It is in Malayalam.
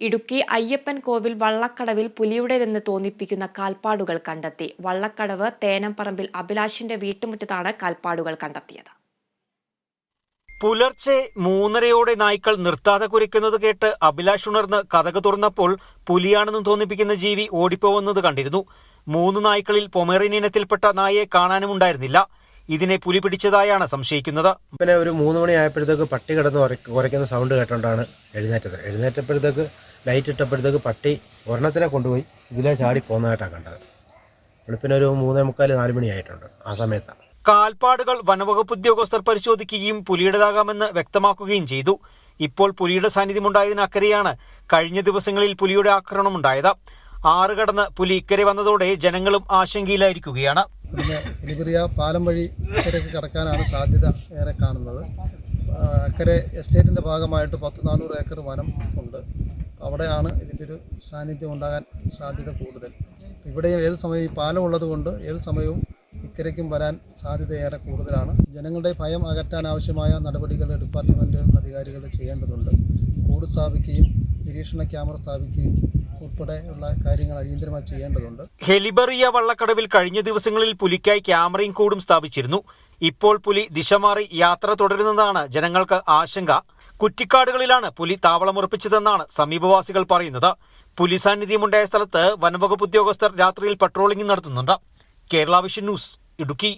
ഇടുക്കി അയ്യപ്പൻ കോവിൽ വള്ളക്കടവിൽ പുലിയുടേതെന്ന് തോന്നിപ്പിക്കുന്ന കാൽപ്പാടുകൾ കണ്ടെത്തി. വള്ളക്കടവ് തേനംപറമ്പിൽ അഭിലാഷിന്റെ വീട്ടുമുറ്റത്താണ് കാൽപ്പാടുകൾ കണ്ടെത്തിയത്. പുലർച്ചെ മൂന്നരയോടെ നായ്ക്കൾ നിർത്താതെ കുരയ്ക്കുന്നത് കേട്ട് അഭിലാഷ് ഉണർന്ന് കഥക തുറന്നപ്പോൾ പുലിയാണെന്ന് തോന്നിപ്പിക്കുന്ന ജീവി ഓടിപ്പോവുന്നത് കണ്ടിരുന്നു. മൂന്ന് നായ്ക്കളിൽ പൊമേറിയൻ ഇനത്തിൽപ്പെട്ട നായയെ കാണാനുമുണ്ടായിരുന്നില്ല. ഇതിനെ പുലി പിടിച്ചതായാണ് സംശയിക്കുന്നത്. പിന്നെ ഒരു മൂന്ന് മണി ആയപ്പോഴത്തേക്ക് പട്ടി കിടന്ന് കുറയ്ക്കുന്ന സൗണ്ട് കേട്ടോണ്ടാണ് എഴുന്നേറ്റത്. എഴുന്നേറ്റപ്പോഴത്തേക്ക് ലൈറ്റ് ഇട്ടപ്പോഴത്തേക്ക് പട്ടി ഒരെണ്ണത്തിനെ കൊണ്ടുപോയി ഇതിലെ ചാടി പോകുന്നതായിട്ടാണ് കണ്ടത്. വെളുപ്പിന് ഒരു മൂന്നേ മുക്കാൽ നാല് മണിയായിട്ടുണ്ട് ആ സമയത്താണ് കാൽപ്പാടുകൾ വനവകുപ്പ് ഉദ്യോഗസ്ഥർ പരിശോധിക്കുകയും പുലിയുടേതാകാമെന്ന് വ്യക്തമാക്കുകയും ചെയ്തു. ഇപ്പോൾ പുലിയുടെ സാന്നിധ്യമുണ്ടായതിനക്കരെയാണ് കഴിഞ്ഞ ദിവസങ്ങളിൽ പുലിയുടെ ആക്രമണമുണ്ടായത് ആറ് കടന്ന് പുലി ഇക്കരെ വന്നതോടെ ജനങ്ങളും ആശങ്കയിലായിരിക്കുകയാണ്. പാലം വഴി കടക്കാനാണ് സാധ്യത ഏറെ കാണുന്നത്. അക്കരെ എസ്റ്റേറ്റിന്റെ ഭാഗമായിട്ട് പത്ത് നാനൂറ് ഏക്കർ വനം ഉണ്ട്. അവിടെയാണ് ഇതിന്റെ ഒരു സാന്നിധ്യം ഉണ്ടാകാൻ സാധ്യത കൂടുതൽ. ഇവിടെയും ഏത് സമയവും ഈ പാലം ഉള്ളതുകൊണ്ട് ഏത് സമയവും ഇക്കരയ്ക്കും വരാൻ സാധ്യത ഏറെ കൂടുതലാണ്. ജനങ്ങളുടെ ഭയം അകറ്റാൻ ആവശ്യമായ നടപടികൾ ഡിപ്പാർട്ട്മെന്റ് അധികാരികൾ ചെയ്യേണ്ടതുണ്ട്. കൂട് സ്ഥാപിക്കുകയും നിരീക്ഷണ ക്യാമറ സ്ഥാപിക്കുകയും ഉൾപ്പെടെയുള്ള കാര്യങ്ങൾ അടിയന്തരമായി ചെയ്യേണ്ടതുണ്ട്. ഹെലിബറിയ വള്ളക്കടവിൽ കഴിഞ്ഞ ദിവസങ്ങളിൽ പുലിക്കായി ക്യാമറയും കൂടും സ്ഥാപിച്ചിരുന്നു. ഇപ്പോൾ പുലി ദിശ മാറി യാത്ര തുടരുന്നതാണ് ജനങ്ങൾക്ക് ആശങ്ക. കുറ്റിക്കാടുകളിലാണ് പുലി താവളമുറപ്പിച്ചതെന്നാണ് സമീപവാസികൾ പറയുന്നത്. പുലി സാന്നിധ്യമുണ്ടായ സ്ഥലത്ത് വനംവകുപ്പ് ഉദ്യോഗസ്ഥർ രാത്രിയിൽ പട്രോളിംഗ് നടത്തുന്നുണ്ട്. Kerala vision news Idukki.